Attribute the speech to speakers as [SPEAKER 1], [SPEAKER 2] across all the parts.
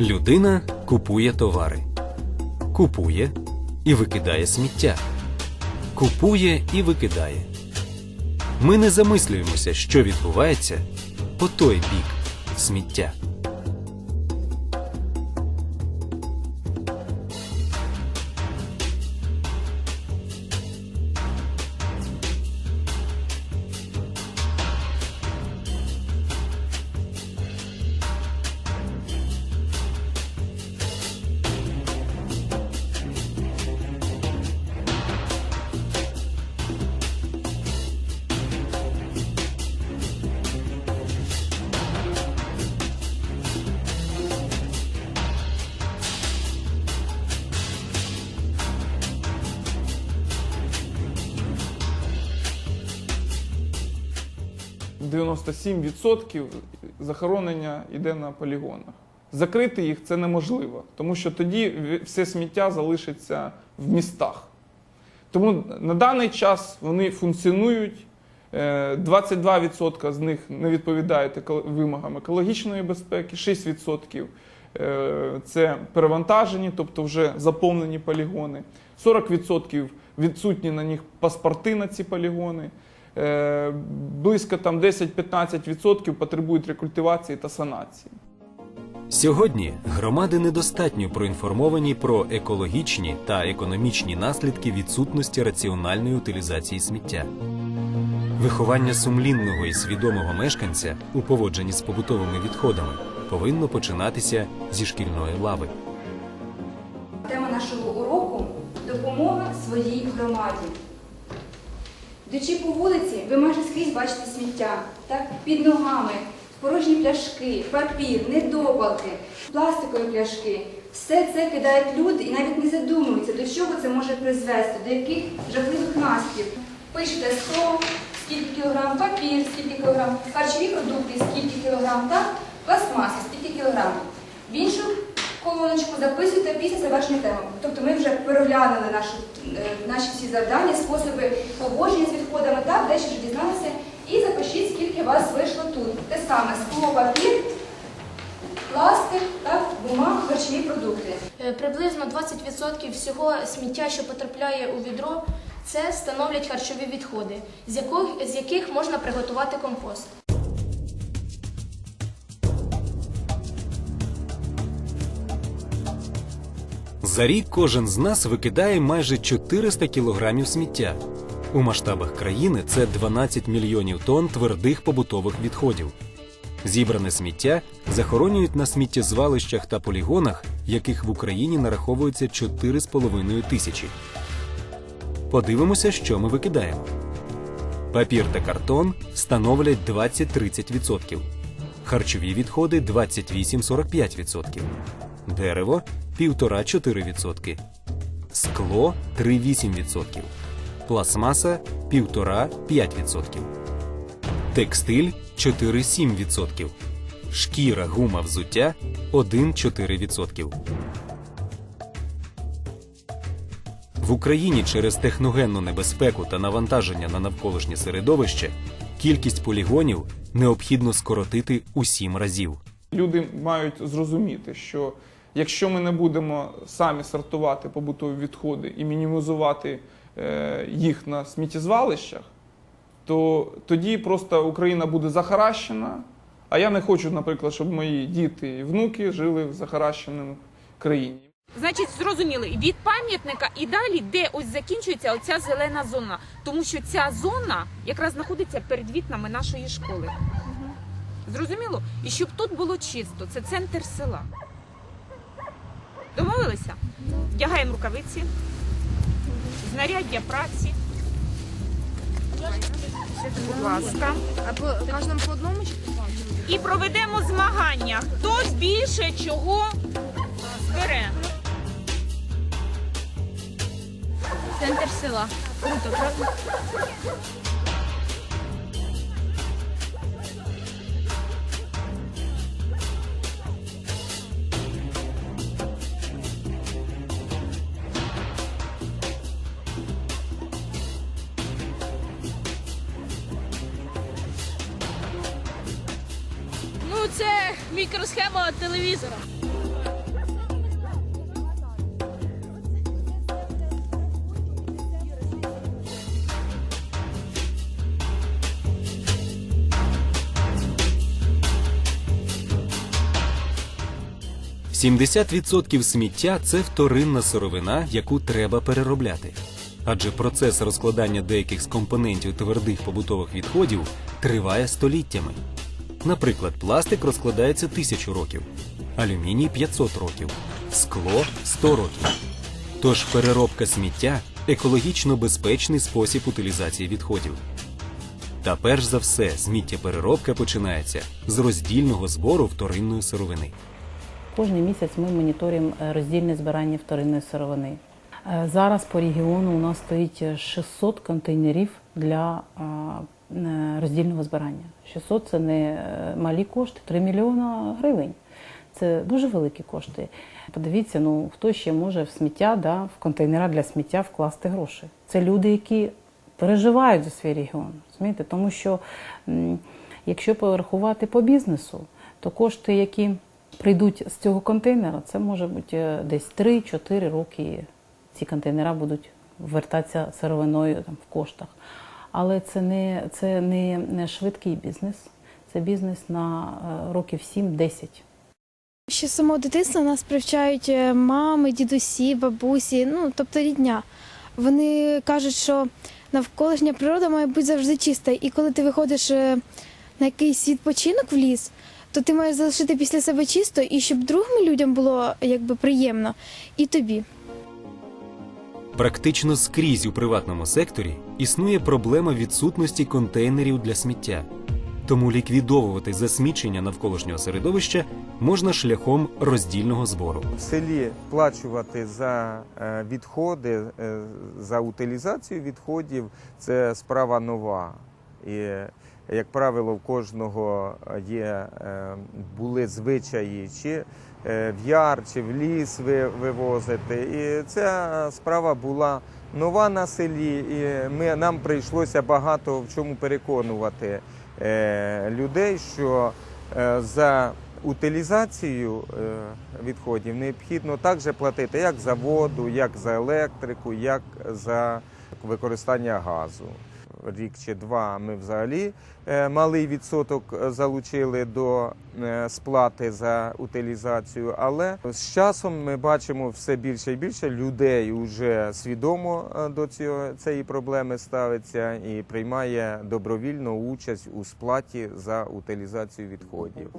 [SPEAKER 1] Людина купує товари, купує і викидає сміття, купує і викидає. Ми не замислюємося, що відбувається по той бік сміття.
[SPEAKER 2] – 97% захоронення йде на полігонах. Закрити їх це неможливо, тому що тоді все сміття залишиться в містах. Тому на даний час вони функціонують. Е, 22% з них не відповідають вимогам екологічної безпеки, 6% е, це перевантажені, тобто вже заповнені полігони. 40% відсутні на них паспорти на ці полігони. Е, Близько там 10-15% потребують рекультивації та санації.
[SPEAKER 1] Сьогодні громади недостатньо проінформовані про екологічні та економічні наслідки відсутності раціональної утилізації сміття. Виховання сумлінного і свідомого мешканця у поводженні з побутовими відходами повинно починатися зі шкільної лави.
[SPEAKER 3] Тема нашого уроку допомога своїй громаді. Йдучи по вулиці, ви майже скрізь бачите сміття, так? під ногами, порожні пляшки, папір, недопалки, пластикові пляшки. Все це кидають люди і навіть не задумуються, до чого це може призвести, до яких жахливих наслідків. Пишете 100, скільки кілограм, папір, скільки кілограм, харчові продукти, скільки кілограм, так? пластмаси, скільки кілограм. В іншу колоночку записуйте після завершення теми. Тобто ми вже переглянули нашу, е, наші всі завдання, способи поводження з відходами, так, дещо вже дізналися. І запишіть, скільки вас вийшло тут. Те саме скло, папір, пластик, так, бумаг, харчові продукти.
[SPEAKER 4] Е, Приблизно 20% всього сміття, що потрапляє у відро, це становлять харчові відходи, з яких, з яких можна приготувати компост.
[SPEAKER 1] За рік кожен з нас викидає майже 400 кілограмів сміття. У масштабах країни це 12 мільйонів тонн твердих побутових відходів. Зібране сміття захоронюють на сміттєзвалищах та полігонах, яких в Україні нараховується 4,5 тисячі. Подивимося, що ми викидаємо. Папір та картон становлять 20-30%, харчові відходи 28-45%, дерево 1,5-4%, скло 3-8%, пластмаса 1,5-5%, текстиль 4-7%, шкіра, гума, взуття 1-4%. В Україні через техногенну небезпеку та навантаження на навколишнє середовище кількість полігонів необхідно скоротити у сім разів.
[SPEAKER 2] Люди мають зрозуміти, що якщо ми не будемо самі сортувати побутові відходи і мінімізувати е, їх на сміттєзвалищах, то тоді просто Україна буде захаращена. А я не хочу, наприклад, щоб мої діти і внуки жили в захаращеному країні.
[SPEAKER 5] Значить, зрозуміли, від пам'ятника і далі, де ось закінчується оця зелена зона. Тому що ця зона якраз знаходиться перед вікнами нашої школи. Зрозуміло? І щоб тут було чисто, це центр села. Домовилися? Вдягаємо рукавиці, знаряддя праці. Будь ласка.
[SPEAKER 4] А по кожному по одному?
[SPEAKER 5] І проведемо змагання. Хто більше чого збере.
[SPEAKER 4] Центр села. Круто, правда? це мікросхема телевізора.
[SPEAKER 1] «70% сміття це вторинна сировина, яку треба переробляти. Адже процес розкладання деяких з компонентів твердих побутових відходів триває століттями. Наприклад, пластик розкладається тисячу років, алюміній 500 років, скло 100 років. Тож переробка сміття екологічно безпечний спосіб утилізації відходів. Та перш за все, сміттєпереробка починається з роздільного збору вторинної сировини.
[SPEAKER 6] Кожний місяць ми моніторимо е, роздільне збирання вторинної сировини. Е, Зараз по регіону у нас стоїть е, 600 контейнерів для е, роздільного збирання. 600 – це не е, малі кошти, 3 мільйона гривень. Це дуже великі кошти. Подивіться, ну хто ще може в сміття, да, в контейнера для сміття вкласти гроші. Це люди, які переживають за свій регіон. Розумієте? Тому що якщо порахувати по бізнесу, то кошти, які прийдуть з цього контейнера, це може бути е, десь 3-4 роки. Ці контейнера будуть вертатися сировиною там, в коштах. Але це не, це не, швидкий бізнес, це бізнес на е, років 7-10.
[SPEAKER 7] Ще з самого дитинства нас привчають е, мами, дідусі, бабусі, ну тобто рідня. Вони кажуть, що навколишня природа має бути завжди чиста. І коли ти виходиш е, на якийсь відпочинок в ліс, то ти маєш залишити після себе чисто, і щоб другим людям було якби приємно, і тобі.
[SPEAKER 1] Практично скрізь у приватному секторі існує проблема відсутності контейнерів для сміття. Тому ліквідовувати засмічення навколишнього середовища можна шляхом роздільного збору.
[SPEAKER 8] в селі плачувати за е, відходи, е, за утилізацію відходів це справа нова. І, як правило, в кожного є е, були звичаї чи е, в яр, чи в ліс вивозити. І ця справа була нова на селі, і ми, нам прийшлося багато в чому переконувати е, людей, що е, за утилізацію е, відходів необхідно також платити як за воду, як за електрику, як за використання газу. Рік чи два ми взагалі е, малий відсоток е, залучили до е, сплати за утилізацію, але з часом ми бачимо все більше і більше людей вже свідомо до цього цієї проблеми ставиться і приймає добровільну участь у сплаті за утилізацію відходів.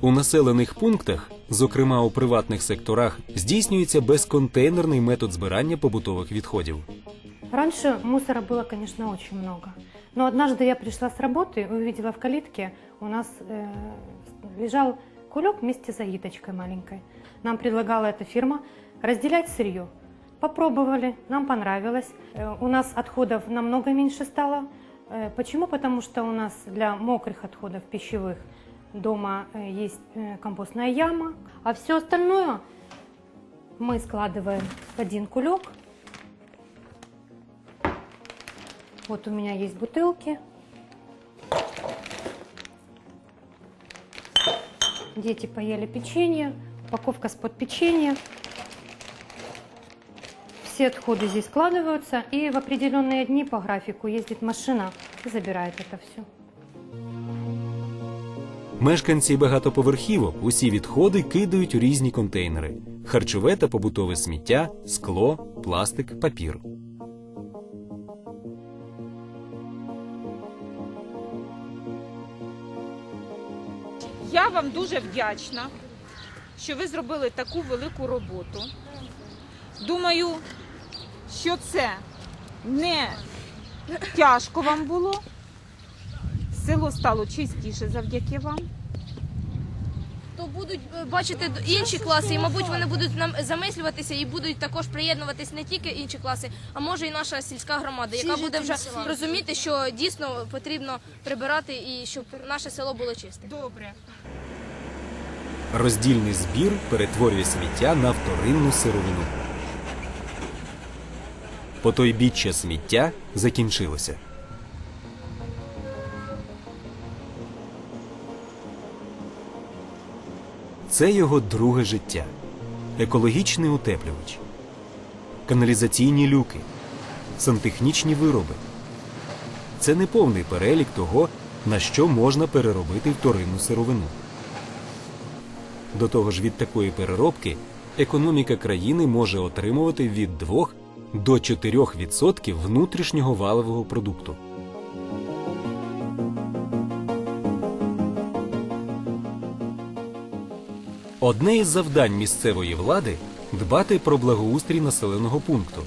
[SPEAKER 1] У населених пунктах, зокрема у приватних секторах, здійснюється безконтейнерний метод збирання побутових відходів.
[SPEAKER 9] Раньше мусора было, конечно, очень много. Но однажды я пришла с работы и увидела в калитке у нас э, лежал кулек вместе с агиточкой маленькой. Нам предлагала эта фирма разделять сырье. Попробовали, нам понравилось. Э, у нас отходов намного меньше стало. Э, почему? Потому что у нас для мокрых отходов пищевых дома э, есть э, компостная яма, а все остальное мы складываем в один кулек. Вот у меня есть бутылки. Дети поели печенье, упаковка с-под печенья. Все отходы здесь складываются, и в определенные дни по графику ездит машина и забирает это все.
[SPEAKER 1] Мешканці багатоповерхівок усі відходи кидають у різні контейнери: харчове та побутове сміття, скло, пластик, папір.
[SPEAKER 5] Я вам дуже вдячна, що ви зробили таку велику роботу. Думаю, що це не тяжко вам було. Село стало чистіше завдяки вам.
[SPEAKER 4] Будуть е, бачити інші класи, і мабуть вони будуть нам замислюватися і будуть також приєднуватись не тільки інші класи, а може і наша сільська громада, яка буде вже розуміти, що дійсно потрібно прибирати і щоб наше село було чисте.
[SPEAKER 5] Добре.
[SPEAKER 1] Роздільний збір перетворює сміття на вторинну сировину. Потойбіччя сміття закінчилося. Це його друге життя. Екологічний утеплювач, каналізаційні люки, сантехнічні вироби. Це не повний перелік того, на що можна переробити вторинну сировину. До того ж, від такої переробки економіка країни може отримувати від 2 до 4% внутрішнього валового продукту. Одне із завдань місцевої влади дбати про благоустрій населеного пункту.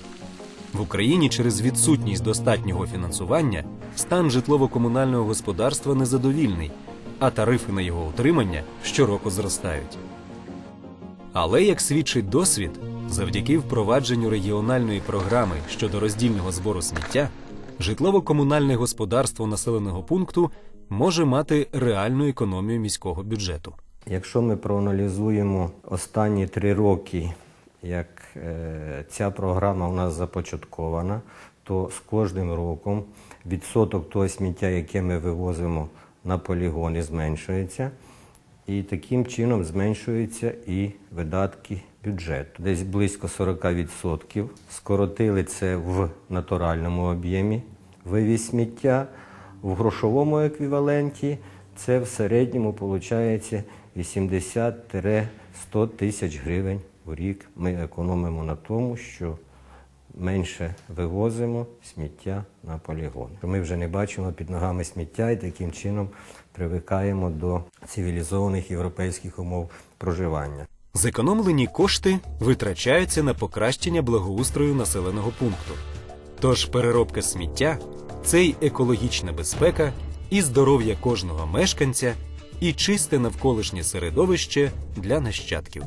[SPEAKER 1] В Україні через відсутність достатнього фінансування стан житлово-комунального господарства незадовільний, а тарифи на його утримання щороку зростають. Але, як свідчить досвід, завдяки впровадженню регіональної програми щодо роздільного збору сміття, житлово-комунальне господарство населеного пункту може мати реальну економію міського бюджету.
[SPEAKER 10] Якщо ми проаналізуємо останні три роки, як е, ця програма у нас започаткована, то з кожним роком відсоток того сміття, яке ми вивозимо на полігони, зменшується. І таким чином зменшуються і видатки бюджету. Десь близько 40% скоротили це в натуральному об'ємі вивіз сміття, в грошовому еквіваленті це в середньому виходить 80-100 тисяч гривень у рік. Ми економимо на тому, що менше вивозимо сміття на полігон. Ми вже не бачимо під ногами сміття і таким чином привикаємо до цивілізованих європейських умов проживання.
[SPEAKER 1] Зекономлені кошти витрачаються на покращення благоустрою населеного пункту. Тож переробка сміття це й екологічна безпека, і здоров'я кожного мешканця, і чисте навколишнє середовище для нащадків.